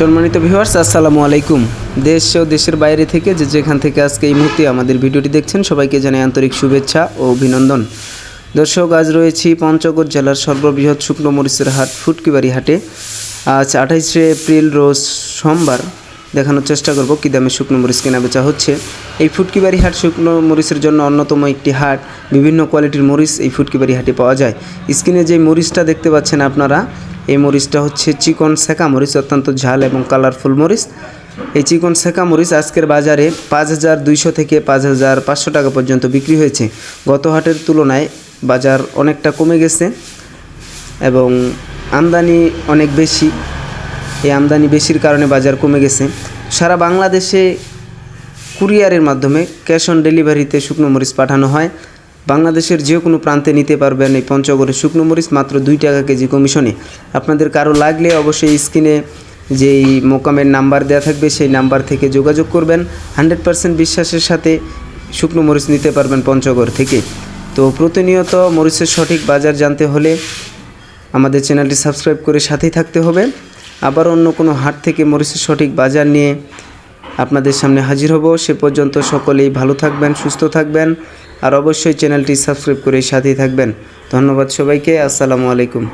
সম্মানিত ভিউয়ার্স, আসসালামু আলাইকুম। দেশ ও দেশের বাইরে থেকে যে যেখান থেকে আজকে এই মুহূর্তে আমাদের ভিডিওটি দেখছেন, সবাইকে জানাই আন্তরিক শুভেচ্ছা ও অভিনন্দন। দর্শক, আজ রয়েছি পঞ্চগড় জেলার সর্ববৃহৎ শুকনো মরিচের হাট, ফুটকিবাড়ি হাটে। আজ আঠাইশে এপ্রিল রোজ সোমবার দেখানোর চেষ্টা করব কী দামে শুকনো মরিচ কেনা বেচা হচ্ছে। এই ফুটকিবাড়ি হাট শুকনো মরিচের জন্য অন্যতম একটি হাট, বিভিন্ন কোয়ালিটির মরিচ এই ফুটকিবাড়ি হাটে পাওয়া যায়। স্ক্রিনে যে মরিচটা দেখতে পাচ্ছেন আপনারা এই মরিচটা হচ্ছে চিকন সেকা মরিচ, অত্যন্ত ঝাল এবং কালারফুল মরিচ। এই চিকন সেকা মরিচ আজকের বাজারে পাঁচ হাজার দুইশো থেকে পাঁচ হাজার পাঁচশো টাকা পর্যন্ত বিক্রি হয়েছে। গত হাটের তুলনায় বাজার অনেকটা কমে গেছে এবং আমদানি অনেক বেশি। এই আমদানি বেশির কারণে বাজার কমে গেছে। সারা বাংলাদেশে কুরিয়ারের মাধ্যমে ক্যাশ অন ডেলিভারিতে শুকনো মরিচ পাঠানো হয়। বাংলাদেশের যে কোনো প্রান্তে নিতে পারবেন এই পঞ্চগড়ের শুকনো মরিচ মাত্র দুই টাকা কেজি কমিশনে। আপনাদের কারও লাগলে অবশ্যই স্ক্রিনে যেই মোকামের নাম্বার দেওয়া থাকবে, সেই নাম্বার থেকে যোগাযোগ করবেন। হান্ড্রেড পার্সেন্ট বিশ্বাসের সাথে শুকনো মরিচ নিতে পারবেন পঞ্চগড় থেকে। তো প্রতিনিয়ত মরিচের সঠিক বাজার জানতে হলে আমাদের চ্যানেলটি সাবস্ক্রাইব করে সাথেই থাকতে হবে। আবার অন্য কোনো হাট থেকে মরিচের সঠিক বাজার নিয়ে আপনাদের সামনে হাজির হব। সে পর্যন্ত সকলেই ভালো থাকবেন, সুস্থ থাকবেন। আর অবশ্যই চ্যানেলটি সাবস্ক্রাইব করে সাথেই থাকবেন। ধন্যবাদ সবাইকে আসসালামু আলাইকুম।